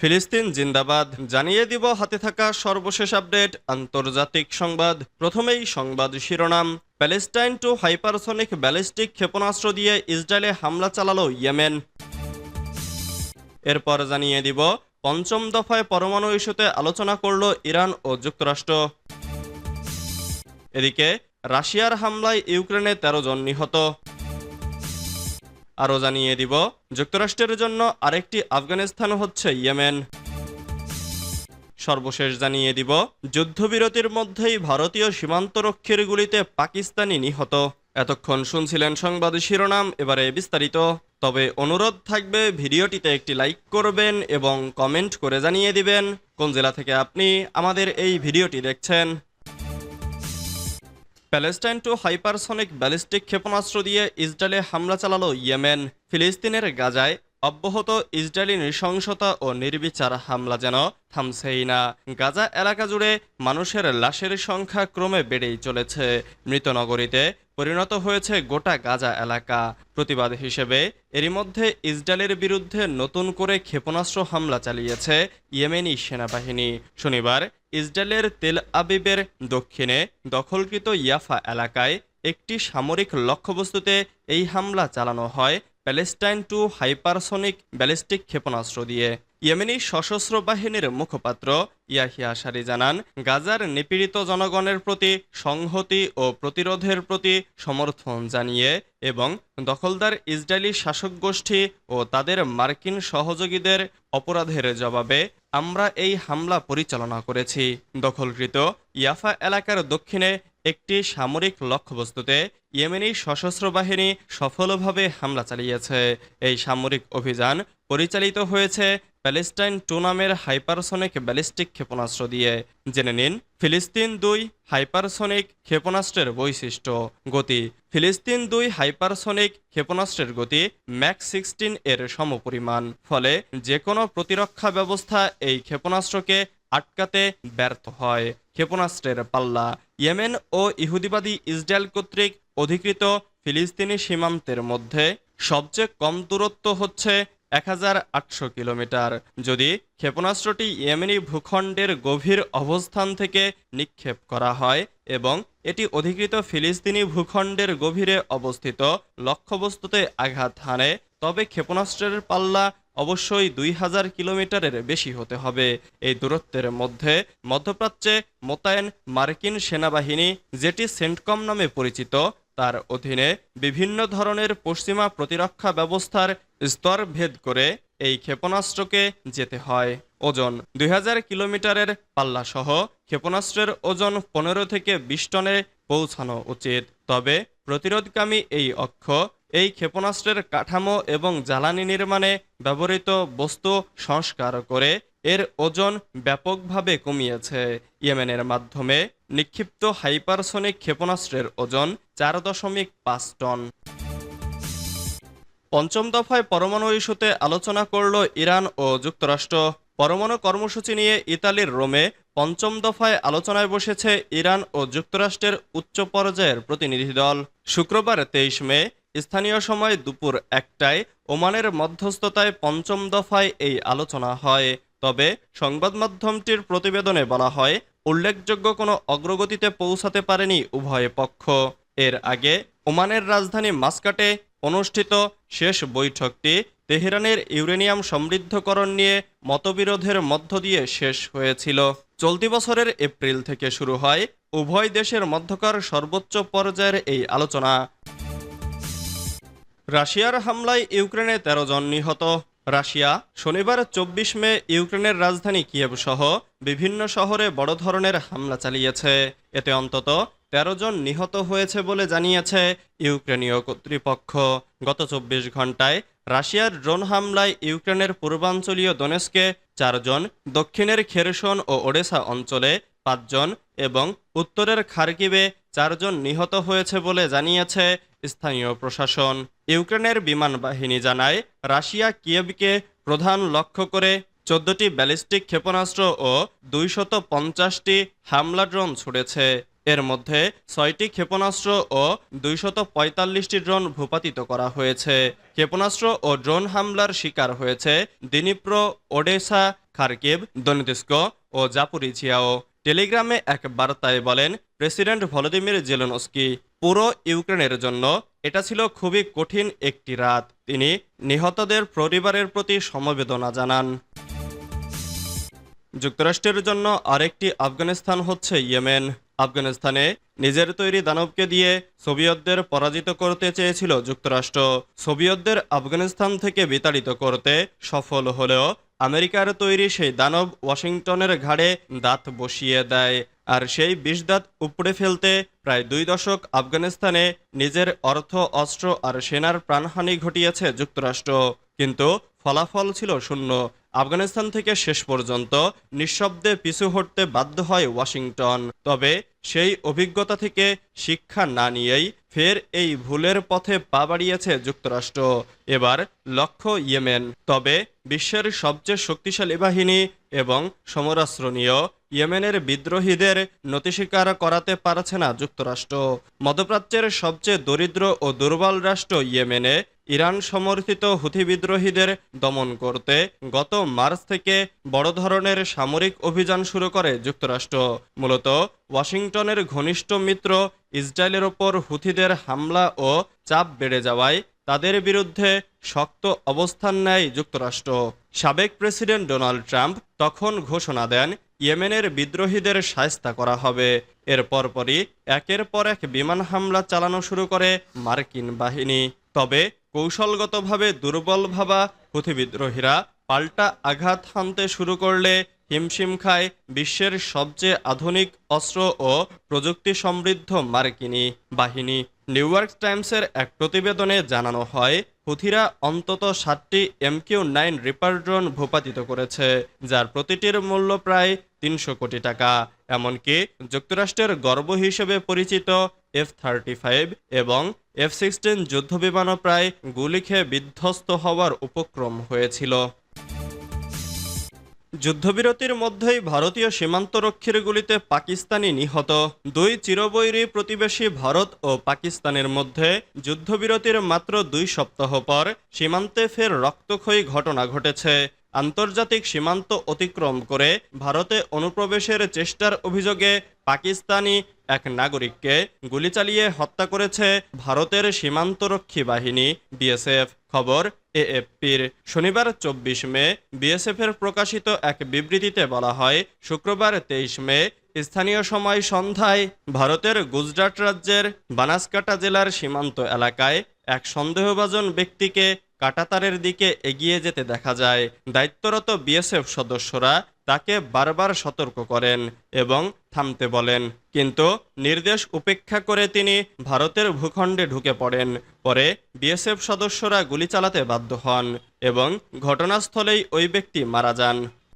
ফিলিস্তিন জিন্দাবাদ। জানিয়ে দিব হাতে থাকা সর্বশেষ আপডেট, আন্তর্জাতিক সংবাদ। প্রথমেই সংবাদ শিরোনাম। প্যালেস্টাইন টু হাইপারসনিক ব্যালিস্টিক ক্ষেপণাস্ত্র দিয়ে ইসরায়েলে হামলা চালালো ইয়েমেন। এরপর জানিয়ে দিব, পঞ্চম দফায় পরমাণু ইস্যুতে আলোচনা করল ইরান ও যুক্তরাষ্ট্র। এদিকে, রাশিয়ার হামলায় ইউক্রেনে ১৩ জন নিহত। আরও জানিয়ে দিব। যুক্তরাষ্ট্রের জন্য আরেকটি আফগানিস্তান হচ্ছে ইয়েমেন। সর্বশেষ জানিয়ে দিব, যুদ্ধবিরতির মধ্যেই ভারতীয় সীমান্তরক্ষীর গুলিতে পাকিস্তানি নিহত। এতক্ষণ শুনছিলেন সংবাদ শিরোনাম, এবারে বিস্তারিত। তবে অনুরোধ থাকবে, ভিডিওটিতে একটি লাইক করবেন এবং কমেন্ট করে জানিয়ে দিবেন। কোন জেলা থেকে আপনি আমাদের এই ভিডিওটি দেখছেন? প্যালেস্টাইন টু হাইপারসনিক ব্যালিস্টিক ক্ষেপণাস্ত্র দিয়ে ইসরায়েলে হামলা চালালো ইয়েমেন। ফিলিস্তিনের গাজায় অব্যাহত ইসরায়েলি নৃশংসতা ও নির্বিচার হামলা যেন থামছেই না। গাজা এলাকা জুড়ে মানুষের লাশের সংখ্যা ক্রমে বেড়েই চলেছে। মৃত নগরীতে পরিণত হয়েছে গোটা গাজা এলাকা। প্রতিবাদ হিসেবে এরই মধ্যে ইসরায়েলের বিরুদ্ধে নতুন করে ক্ষেপণাস্ত্র হামলা চালিয়েছে ইয়েমেনি সেনাবাহিনী। শনিবার ইসরায়েলের তেল আবিবের দক্ষিণে দখলকৃত ইয়াফা এলাকায় একটি সামরিক লক্ষ্যবস্তুতে এই হামলা চালানো হয় প্যালেস্টাইন টু হাইপারসনিক ব্যালিস্টিক ক্ষেপণাস্ত্র দিয়ে। ইয়েমেনি সশস্ত্র বাহিনীর মুখপাত্র ইয়াহিয়া সারি জানান, গাজার নিপীড়িত জনগণের প্রতি সংহতি ও প্রতিরোধের প্রতি সমর্থন জানিয়ে এবং দখলদার ইসরায়েলি শাসক গোষ্ঠী ও তাদের মার্কিন সহযোগীদের অপরাধের জবাবে আমরা এই হামলা পরিচালনা করেছি। দখলকৃত ইয়াফা এলাকার দক্ষিণে একটি সামরিক লক্ষ্যবস্তুতে ইয়েমেনি সশস্ত্র বাহিনী সফলভাবে হামলা চালিয়েছে। এই সামরিক অভিযান পরিচালিত হয়েছে প্যালেস্টাইন টু নামের হাইপারসনিক ব্যালিস্টিক ক্ষেপণাস্ত্র দিয়ে। জেনে নিন, ফিলিস্তিন দুই হাইপারসনিক ক্ষেপণাস্ত্রের বৈশিষ্ট্য। গতি, ফিলিস্তিন দুই হাইপারসনিক ক্ষেপণাস্ত্রের গতি ম্যাক সিক্সটিন এর সমপরিমাণ। ফলে যে কোনো প্রতিরক্ষা ব্যবস্থা এই ক্ষেপণাস্ত্রকে আটকাতে ব্যর্থ হয়। ক্ষেপণাস্ত্রের পাল্লা ইয়েমেন ও ইহুদিবাদী ইসরায়েল কর্তৃক অধিকৃত ফিলিস্তিনি সীমান্তের মধ্যে সবচেয়ে কম দূরত্ব হচ্ছে এক হাজার আটশো কিলোমিটার। যদি ক্ষেপণাস্ত্রটি ইয়েমেনি ভূখণ্ডের গভীর অবস্থান থেকে নিক্ষেপ করা হয় এবং এটি অধিকৃত ফিলিস্তিনি ভূখণ্ডের গভীরে অবস্থিত লক্ষ্যবস্তুতে আঘাত হানে, তবে ক্ষেপণাস্ত্রের পাল্লা অবশ্যই দুই হাজার কিলোমিটারের বেশি হতে হবে। এই দূরত্বের মধ্যে মধ্যপ্রাচ্যে মোতায়েন মার্কিন সেনাবাহিনী, যেটি সেন্টকম নামে পরিচিত, তার অধীনে বিভিন্ন ধরনের পশ্চিমা প্রতিরক্ষা ব্যবস্থার স্তর ভেদ করে এই ক্ষেপণাস্ত্রকে যেতে হয়। ওজন দুই হাজার কিলোমিটারের পাল্লাসহ ক্ষেপণাস্ত্রের ওজন পনেরো থেকে বিশ টনে পৌঁছানো উচিত। তবে প্রতিরোধকামী এই অক্ষ এই ক্ষেপণাস্ত্রের কাঠামো এবং জ্বালানি নির্মাণে ব্যবহৃত বস্তু সংস্কার করে এর ওজন ব্যাপকভাবে কমিয়েছে। ইয়েমেনের মাধ্যমে নিক্ষিপ্ত হাইপারসনিক ক্ষেপণাস্ত্রের ওজন চার দশমিক পাঁচ টন। পঞ্চম দফায় পরমাণু ইস্যুতে আলোচনা করল ইরান ও যুক্তরাষ্ট্র। পরমাণু কর্মসূচি নিয়ে ইতালির রোমে পঞ্চম দফায় আলোচনায় বসেছে ইরান ও যুক্তরাষ্ট্রের উচ্চ পর্যায়ের প্রতিনিধি দল। শুক্রবার তেইশ মে স্থানীয় সময় দুপুর একটায় ওমানের মধ্যস্থতায় পঞ্চম দফায় এই আলোচনা হয়। তবে সংবাদ মাধ্যমটির প্রতিবেদনে বলা হয়, উল্লেখযোগ্য কোনো অগ্রগতিতে পৌঁছাতে পারেনি উভয় পক্ষ। এর আগে ওমানের রাজধানী মাস্কাটে অনুষ্ঠিত শেষ বৈঠকটি তেহরানের ইউরেনিয়াম সমৃদ্ধকরণ নিয়ে মতবিরোধের মধ্য দিয়ে শেষ হয়েছিল। চলতি বছরের এপ্রিল থেকে শুরু হয় উভয় দেশের মধ্যকার সর্বোচ্চ পর্যায়ের এই আলোচনা। রাশিয়ার হামলায় ইউক্রেনে ১৩ জন নিহত। রাশিয়া শনিবার চব্বিশ মে ইউক্রেনের রাজধানী কিয়েভ সহ বিভিন্ন শহরে বড় ধরনের হামলা চালিয়েছে। এতে অন্তত ১৩ জন নিহত হয়েছে বলে জানিয়েছে ইউক্রেনীয় কর্তৃপক্ষ। গত চব্বিশ ঘন্টায় রাশিয়ার ড্রোন হামলায় ইউক্রেনের পূর্বাঞ্চলীয় দনেস্কে চারজন দক্ষিণের খেরসন ও ওডেসা অঞ্চলে পাঁচজন এবং উত্তরের খার্কিবে চারজন নিহত হয়েছে বলে জানিয়েছে স্থানীয় প্রশাসন। ইউক্রেনের বিমান বাহিনী জানায়, রাশিয়া কিয়েভকে প্রধান লক্ষ্য করে চোদ্দটি ব্যালিস্টিক ক্ষেপণাস্ত্র ও দুইশত পঞ্চাশটি হামলা ড্রোন ছুড়েছে। এর মধ্যে ছয়টি ক্ষেপণাস্ত্র ও দুইশত পঁয়তাল্লিশটি ড্রোন ভূপাতিত করা হয়েছে। ক্ষেপণাস্ত্র ও ড্রোন হামলার শিকার হয়েছে দিনিপ্র, ওডেসা, খার্কিভ, দনিতিস্ক ও জাপুরিচিয়াও টেলিগ্রামে এক বার্তায় বলেন, প্রেসিডেন্ট ভলোদিমির জেলনস্কি পুরো ইউক্রেনের জন্য এটা ছিল খুবই কঠিন একটি রাত। তিনি নিহতদের পরিবারের প্রতি সমবেদনা জানান। যুক্তরাষ্ট্রের জন্য আরেকটি আফগানিস্তান হচ্ছে ইয়েমেন। আফগানিস্তানে নিজের তৈরি দানবকে দিয়ে সোভিয়তদের পরাজিত করতে চেয়েছিল যুক্তরাষ্ট্র। সোভিয়তদের আফগানিস্তান থেকে বিতাড়িত করতে সফল হলেও আমেরিকার তৈরি সেই দানব ওয়াশিংটনের ঘাড়ে দাঁত বসিয়ে দেয়। আর সেই বিষ দাঁত উপড়ে ফেলতে প্রায় দুই দশক আফগানিস্তানে নিজের অর্থ, অস্ত্র আর সেনার প্রাণহানি ঘটিয়েছে যুক্তরাষ্ট্র। কিন্তু ফলাফল ছিল শূন্য। আফগানিস্তান থেকে শেষ পর্যন্ত নিঃশব্দে পিছু হটতে বাধ্য হয় ওয়াশিংটন। তবে সেই অভিজ্ঞতা থেকে শিক্ষা না নিয়েই ফের এই ভুলের পথে পা বাড়িয়েছে যুক্তরাষ্ট্র। এবার লক্ষ্য ইয়েমেন। তবে বিশ্বের সবচেয়ে শক্তিশালী বাহিনী এবং সমরাস্ত্র নিয়েও ইয়েমেনের বিদ্রোহীদের নতিস্বীকার করাতে পারছে না যুক্তরাষ্ট্র। মধ্যপ্রাচ্যের সবচেয়ে দরিদ্র ও দুর্বল রাষ্ট্র ইয়েমেনে ইরান সমর্থিত হুথি বিদ্রোহীদের দমন করতে গত মার্চ থেকে বড় ধরনের সামরিক অভিযান শুরু করে যুক্তরাষ্ট্র। মূলত ওয়াশিংটনের ঘনিষ্ঠ মিত্র ইসরায়েলের ওপর হুথিদের হামলা ও চাপ বেড়ে যাওয়ায় তাদের বিরুদ্ধে শক্ত অবস্থান নেয় যুক্তরাষ্ট্র। সাবেক প্রেসিডেন্ট ডোনাল্ড ট্রাম্প তখন ঘোষণা দেন ইয়েমেনের বিদ্রোহীদের সায়স্তা করা হবে। এর পরপরই একের পর এক বিমান হামলা চালানো শুরু করে মার্কিন বাহিনী। তবে কৌশলগতভাবে দুর্বল ভাবা হুথি বিদ্রোহীরা পাল্টা আঘাত হানতে শুরু করলে হিমশিম খায় বিশ্বের সবচেয়ে আধুনিক অস্ত্র ও প্রযুক্তি সমৃদ্ধ মার্কিনী বাহিনী। নিউ ইয়র্ক টাইমসের এক প্রতিবেদনে জানানো হয়, হুথিরা অন্তত সাতটি এমকিউ নাইন রিপার ড্রোন ভূপাতিত করেছে, যার প্রতিটির মূল্য প্রায় তিনশো কোটি টাকা। এমনকি যুক্তরাষ্ট্রের গর্ব হিসেবে পরিচিত এফ থার্টি ফাইভ এবং এফ সিক্সটিন যুদ্ধবিমানও প্রায় গুলি খেয়ে বিধ্বস্ত হওয়ার উপক্রম হয়েছিল। যুদ্ধবিরতির মধ্যেই ভারতীয় সীমান্তরক্ষীর গুলিতে পাকিস্তানি নিহত। দুই চিরবৈরী প্রতিবেশী ভারত ও পাকিস্তানের মধ্যে যুদ্ধবিরতির মাত্র দুই সপ্তাহ পর সীমান্তে ফের রক্তক্ষয়ী ঘটনা ঘটেছে। আন্তর্জাতিক সীমান্ত অতিক্রম করে ভারতে অনুপ্রবেশের চেষ্টার অভিযোগে পাকিস্তানি এক নাগরিককে গুলি চালিয়ে হত্যা করেছে ভারতের সীমান্তরক্ষী বাহিনী, বিএসএফ। খবর এএফপির শনিবার চব্বিশ মে বিএসএফের প্রকাশিত এক বিবৃতিতে বলা হয়, শুক্রবার তেইশ মে স্থানীয় সময় সন্ধ্যায় ভারতের গুজরাট রাজ্যের বানাসকাটা জেলার সীমান্ত এলাকায় এক সন্দেহভাজন ব্যক্তিকে কাটাতারের দিকে এগিয়ে যেতে দেখা যায়। দায়িত্বরত বিএসএফ সদস্যরা তাকে বারবার সতর্ক করেন এবং থামতে বলেন। কিন্তু নির্দেশ উপেক্ষা করে তিনি ভারতের ভূখণ্ডে ঢুকে পড়েন। পরে বিএসএফ সদস্যরা গুলি চালাতে বাধ্য হন এবং ঘটনাস্থলেই ওই ব্যক্তি মারা যান।